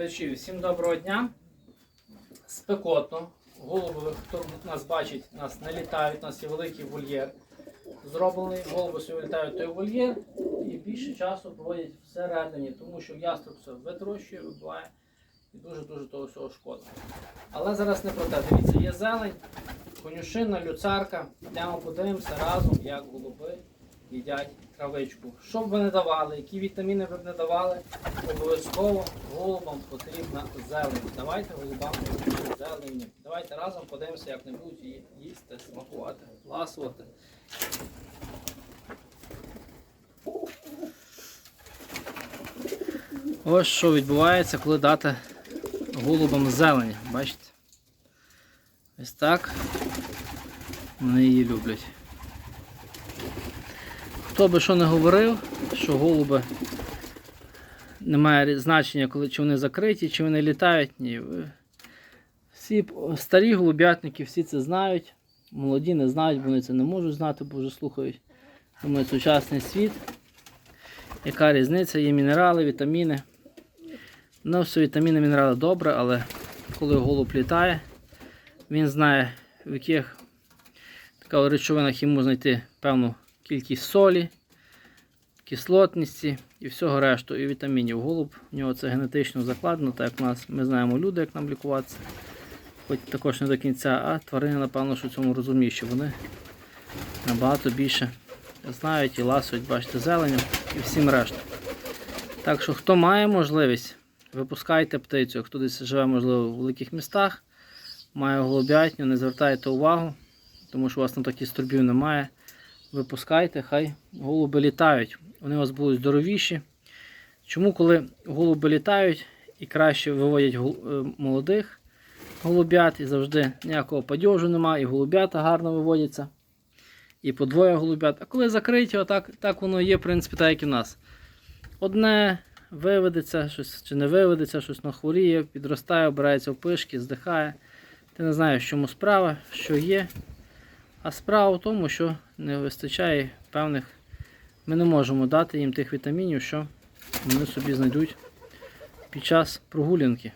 Глядачі, всім доброго дня. Спекотно. Голуби, хто нас бачить, нас не літають, у нас є великий вольєр. Зроблений, голуби собі літають той вольєр і більше часу проводять всередині, тому що яструб все витрощує, вибиває і дуже-дуже того всього шкода. Але зараз не про те. Дивіться, є зелень, конюшина, люцарка. Йдемо подивимося разом, як голуби їдять травичку. Що б ви не давали, які вітаміни ви б не давали, обов'язково голубам потрібна зелень. Давайте голубам потрібна зелені. Давайте разом подивимося, як не будуть її їсти, смакувати, ласувати. Ось що відбувається, коли дати голубам зелені. Бачите? Ось так вони її люблять. Хто би що не говорив, що голуби немає значення, коли чи вони закриті, чи вони літають. Ні. Всі старі голуб'ятники всі це знають. Молоді не знають, вони це не можуть знати, бо вже слухають. Думаю, сучасний світ. Яка різниця? Є мінерали, вітаміни. Ну, все вітаміни, мінерали добре, але коли голуб літає, він знає, в яких речовинах йому знайти певну кількість солі, кислотності і всього решту, і вітамінів. Голуб, у нього це генетично закладено, так як у нас ми знаємо люди, як нам лікуватися. Хоч також не до кінця, а тварини, напевно, що в цьому розуміють, що вони набагато більше знають і ласують, бачите, зеленю і всім решту. Так що, хто має можливість, випускайте птицю. Хто десь живе, можливо, в великих містах, має голубятню, не звертайте увагу, тому що у вас там таких струбів немає. Випускайте, хай голуби літають. Вони у вас будуть здоровіші. Чому, коли голуби літають і краще виводять е, молодих голубят, і завжди ніякого падьожу немає, і голубята гарно виводяться. І по двоє голубят. А коли закриті, отак, так воно є, в принципі, так як і в нас. Одне виведеться, щось чи не виведеться, щось нахворіє, підростає, обирається в пишки, здихає. Ти не знаєш, в чому справа, що є. А справа в тому, що не вистачає певних. Ми не можемо дати їм тих вітамінів, що вони собі знайдуть під час прогулянки.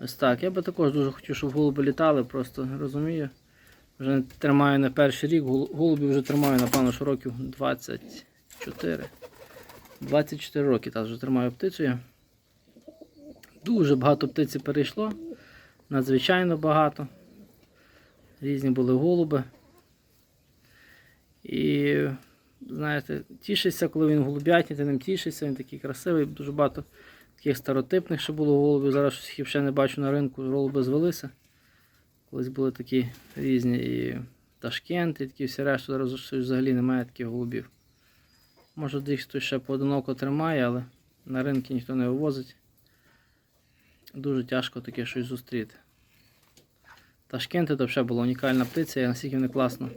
Ось так. Я би також дуже хотів, щоб голуби літали, просто розумію. Вже тримаю не перший рік, гол- голубів вже тримаю, напевно, що років 24. 24 роки так вже тримаю птицю. Дуже багато птиці перейшло. Надзвичайно багато. Різні були голуби. І, знаєте, тішишся, коли він голубятні, ти ним тішишся, він такий красивий, дуже багато таких старотипних, що було голубів. Зараз їх ще не бачу на ринку, голуби звелися. Колись були такі різні і Ташкент, і такі всі решта, зараз взагалі немає таких голубів. Може, десь хтось ще поодиноко тримає, але на ринки ніхто не вивозить. Дуже тяжко таке щось зустріти. Ташкенти то взагалі була унікальна птиця, і наскільки вони класно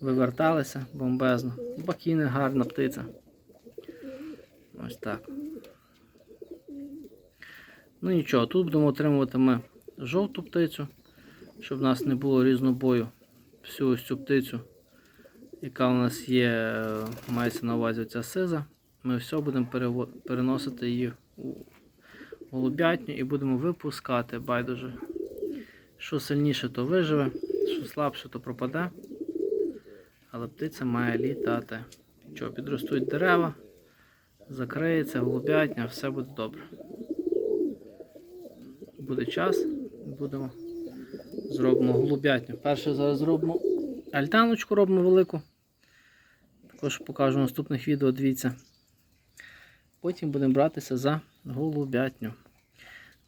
виверталися, бомбезно. Бакіни гарна птиця. Ось так. Ну нічого, тут будемо отримувати ми жовту птицю, щоб в нас не було різнобою. Всю ось цю птицю, яка у нас є, мається на увазі ця сиза. Ми все будемо переносити її у голубятню і будемо випускати байдуже. Що сильніше, то виживе, що слабше, то пропаде. Але птиця має літати. Що, підростуть дерева, закриється, голубятня, все буде добре. Буде час, будемо зробимо голубятню. Перше зараз зробимо альтаночку, робимо велику. Також покажу в наступних відео, дивіться. Потім будемо братися за голубятню.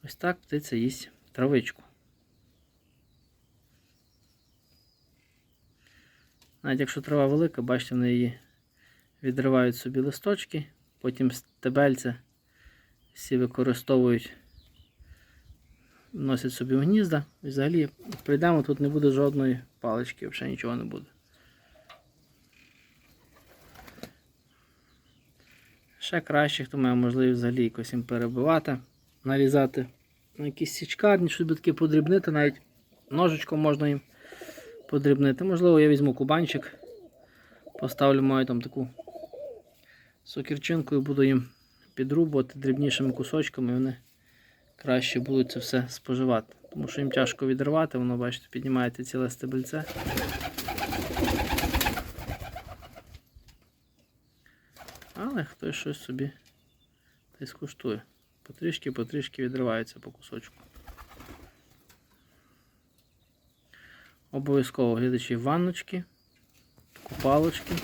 Ось так птиця їсть травичку. Навіть якщо трава велика, бачите, вони її відривають собі листочки, потім стебельця всі використовують, носять собі в гнізда. І взагалі, прийдемо, тут не буде жодної палички, взагалі нічого не буде. Ще краще, хто має можливість взагалі якось їм перебивати, нарізати на якісь січкарні, щоб таки подрібнити, навіть ножичком можна їм подрібнити. Можливо, я візьму кубанчик, поставлю мою там таку сокірчинку і буду їм підрубувати дрібнішими кусочками. і Вони краще будуть це все споживати. Тому що їм тяжко відривати, воно, бачите, піднімаєте ціле стебельце. Але хтось щось собі та й скуштує. Потрішки-потрішки відривається по кусочку. Обов'язково глядачі ванночки, купалочки,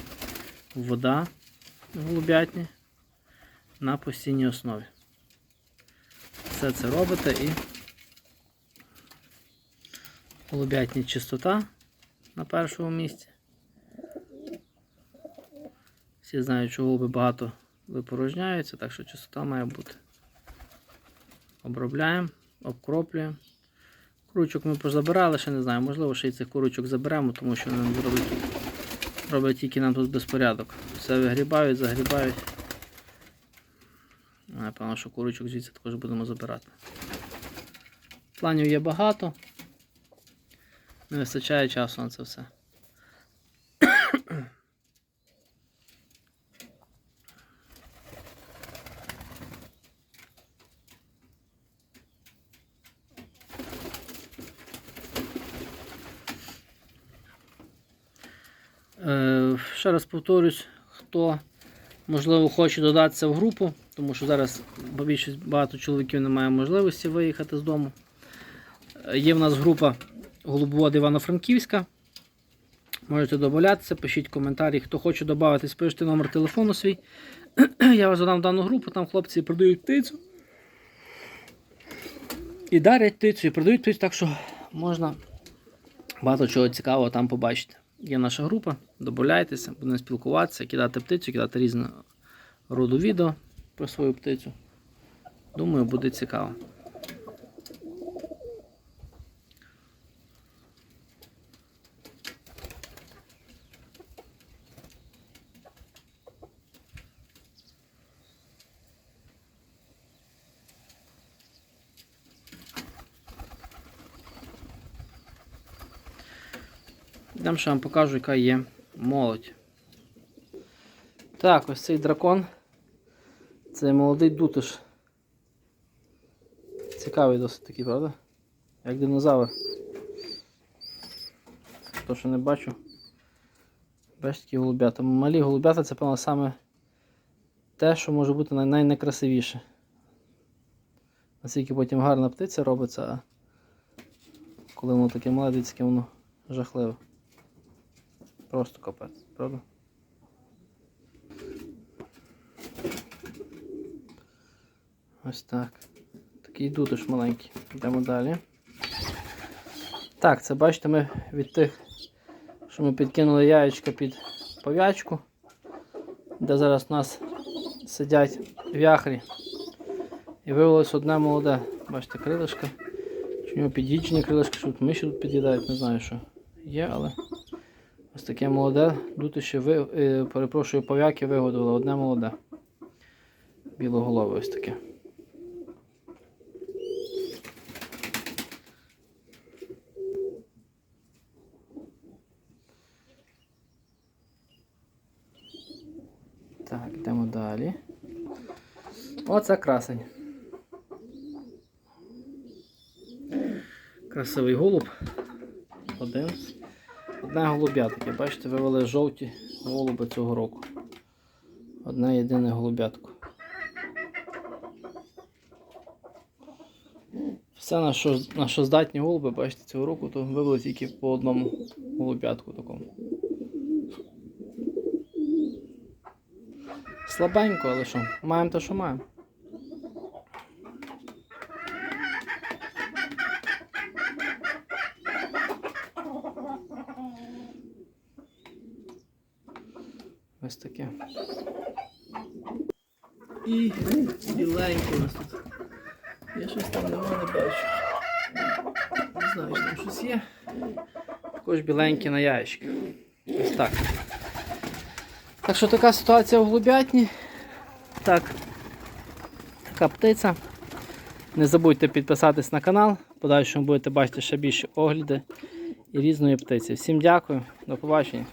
вода голубятні на постійній основі. Все це робите і голубятні чистота на першому місці. Всі знають, що голуби багато випорожняються, так що чистота має бути. Обробляємо, обкроплюємо. Курочок ми позабирали, ще не знаю, можливо, ще й цих курочок заберемо, тому що вони роблять, роблять тільки нам тут безпорядок. Все вигрібають, загрібають. Напевно, що курочок звідси також будемо забирати. Планів є багато. Не вистачає часу на це все. Ще раз повторюсь, хто можливо хоче додатися в групу, тому що зараз більшість багато чоловіків не має можливості виїхати з дому. Е, Є в нас група Голубовод Івано-Франківська. Можете додатися, пишіть коментарі. Хто хоче додатись, пишіть номер телефону свій. Я вас додам в дану групу, там хлопці продають птицю. І дарять птицю, і продають птицю, так що можна багато чого цікавого там побачити. Є наша група, додайтеся, будемо спілкуватися, кидати птицю, кидати різного роду відео про свою птицю. Думаю, буде цікаво. Йдемо ще вам покажу, яка є молодь. Так, ось цей дракон. Це молодий дутиш. Цікавий досить такий, правда? Як динозавр. То, що не бачу. Бачите, такі голубята. Малі голубята це, певно, саме те, що може бути найнекрасивіше. Наскільки потім гарна птиця робиться, а коли воно таке молодецьке, воно жахливе. Просто капець, правда? Ось так. Такий дудиш маленький. Йдемо далі. Так, це бачите, ми від тих, що ми підкинули яєчка під пов'ячку, де зараз у нас сидять вяхрі. І виявилось одне молоде. Бачите, крилишко. Чи у нього під'їджені крилишки, що тут миші тут під'їдають, не знаю, що є, але. Ось таке молоде, дутище ви, е, перепрошую, пов'яки вигодували одне молоде. Білоголове ось таке. Так, йдемо далі. Оце красень. Красивий голуб. Один. Одне голуб'я таке, бачите, вивели жовті голуби цього року. Одне єдине голуб'ятко. Все, на що, на що здатні голуби, бачите, цього року, то вивели тільки по одному голуб'ятку такому. Слабенько, але що? Маємо те, що маємо. Ось таке. І біленьке у нас тут. Я щось там нема не бачу. Не знаю, чи там щось є. Також біленькі на яєчки. Ось так. Так що така ситуація в голубятні. Так. Така птиця. Не забудьте підписатись на канал. В Подальшому будете бачити ще більше огляди і різної птиці. Всім дякую, до побачення.